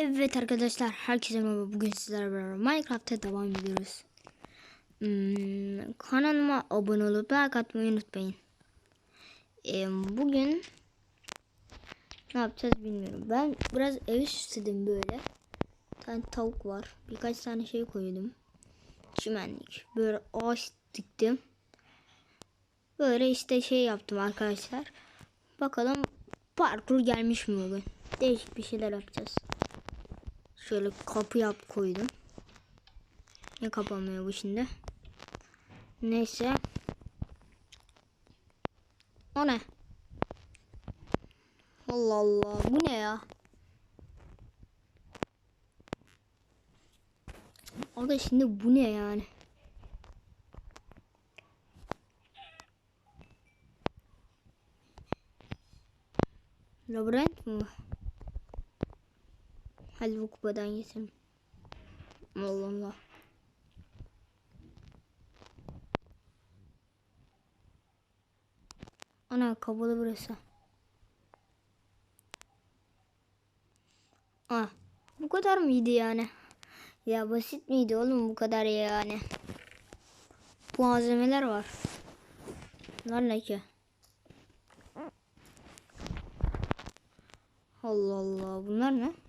Evet arkadaşlar herkese merhaba bugün sizlerle beraber Minecraft'ta devam ediyoruz. Hmm, kanalıma abone olup like atmayı unutmayın. Ee, bugün ne yapacağız bilmiyorum. Ben biraz evi süsledim böyle. Bir tane tavuk var. Birkaç tane şey koydum. Çimenlik. Böyle ağaç diktim. Böyle işte şey yaptım arkadaşlar. Bakalım parkur gelmiş mi bugün. Değişik bir şeyler yapacağız. Şöyle kapı yap koydum. Ne kapanmıyor bu şimdi? Neyse. O ne? Allah Allah. Bu ne ya? Aga şimdi bu ne yani? Labirent mi? Hadi bu kupadan geçelim. Allah Allah. Ana kapalı burası. Ah, bu kadar mıydı yani? Ya basit miydi oğlum bu kadar yani? Bu malzemeler var. Bunlar ne ki? Allah Allah bunlar ne?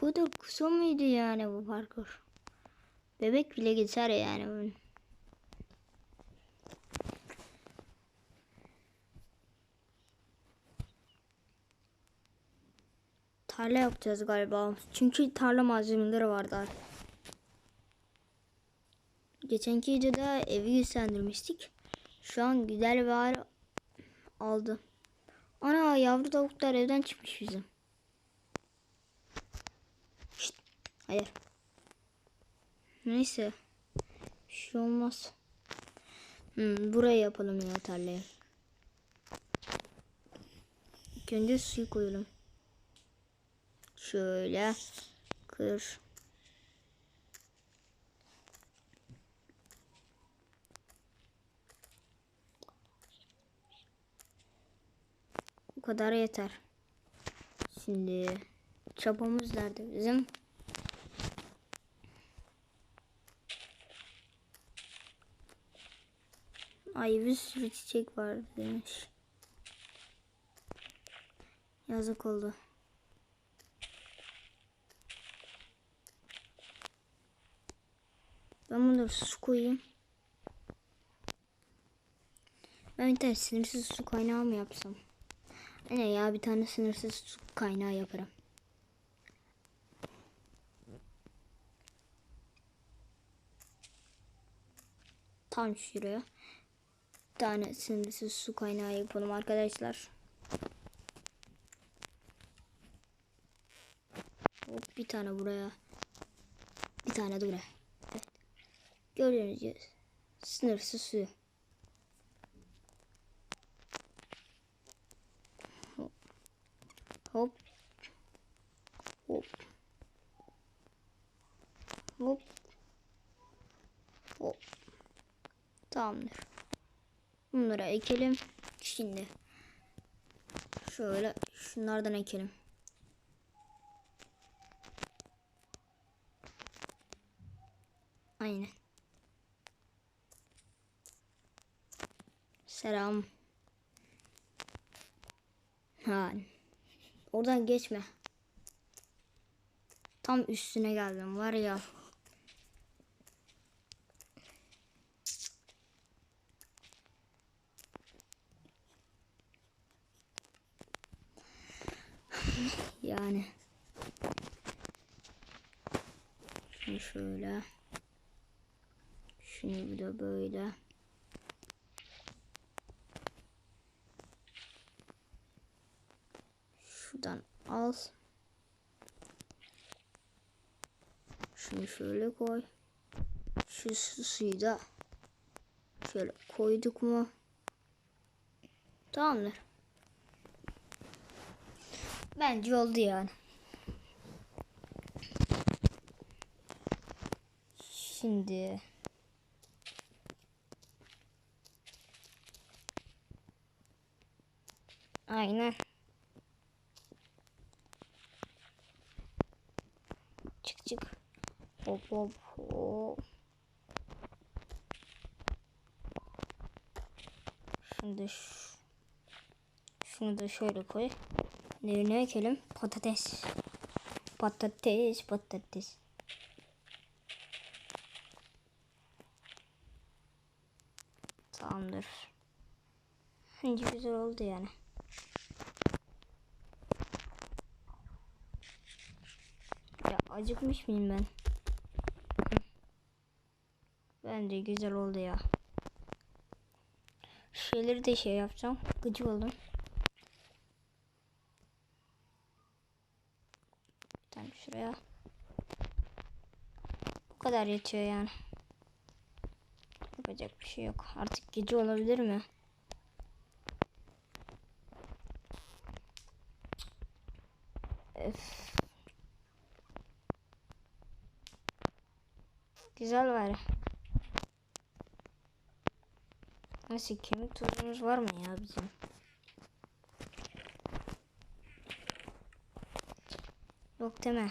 Kadar kısa mıydı yani bu parkur? Bebek bile geçer yani bunu. Tarla yapacağız galiba. Çünkü tarla malzemeleri vardı. Geçenki videoda evi güçlendirmiştik. Şu an güzel bir aldı. Ana yavru tavuklar evden çıkmış bizim. Hayır. Neyse. Bir şey olmaz. Hmm, buraya yapalım ya tarlayı. Önce suyu koyalım. Şöyle kır. Bu kadar yeter. Şimdi çapamız nerede bizim? Ay bir sürü çiçek var demiş. Yazık oldu. Ben bunları su koyayım. Ben bir tane sınırsız su kaynağı mı yapsam? Ne ya bir tane sınırsız su kaynağı yaparım. Tam şuraya. Bir tane sınırsız su kaynağı yapalım arkadaşlar. Hop bir tane buraya. Bir tane de buraya. Evet. Gördüğünüz gibi sınırsız suyu. Hop. Hop. Hop. Hop. Hop. Tamamdır. Bunları ekelim. Şimdi. Şöyle şunlardan ekelim. Aynen. Selam. Ha. Oradan geçme. Tam üstüne geldim var ya. Yani. Şunu şöyle. Şunu bir de böyle. Şuradan al. Şunu şöyle koy. Şu suyu da şöyle koyduk mu? Tamamdır. Bence oldu yani. Şimdi Aynen. Çık çık. Hop hop hop. Şimdi şu, şunu da şöyle koy. Ne, ne ekelim? Patates. Patates, patates. Tamamdır. Bence güzel oldu yani. Ya acıkmış mıyım ben? Bence güzel oldu ya. Şeyleri de şey yapacağım. Gıcık oldum. Bir tane şuraya. Bu kadar yetiyor yani. Yapacak bir şey yok. Artık gece olabilir mi? Öf. Güzel var. Nasıl kemik tuzumuz var mı ya bizim? Yok deme.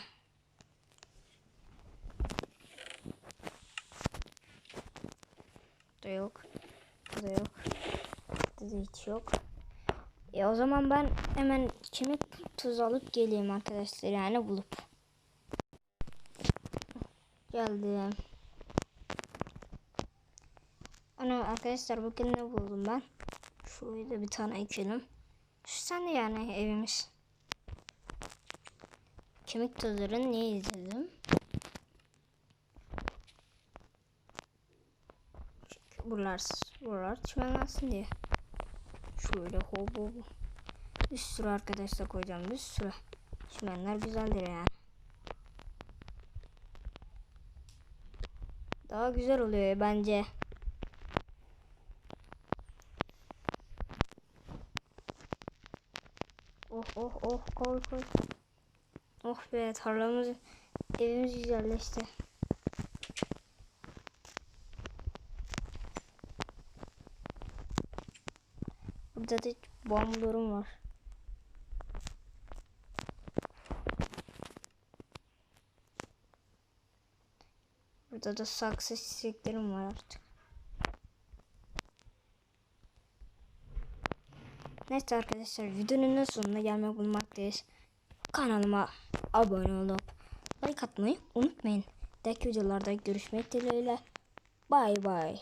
Da yok. Bu yok. Bu hiç yok. E o zaman ben hemen kemik tuzu alıp geleyim arkadaşlar yani bulup. Geldim. Ana arkadaşlar bugün ne buldum ben? Şurayı da bir tane ekelim. Şu tane yani evimiz. Kemik tuzları ne izledim? Çünkü buralar, buralar çimenlensin diye. Şöyle hop hop. Bir sürü arkadaşlar koyacağım bir sürü. Çimenler güzeldir yani. Daha güzel oluyor bence. Oh oh oh koy koy. Oh be tarlamız evimiz güzelleşti. Burada da bambularım var. Burada da saksı çiçeklerim var artık. Neyse arkadaşlar videonun sonuna gelmek bulmaktayız. Kanalıma abone olup like atmayı unutmayın. Deki videolarda görüşmek dileğiyle. Bay bay.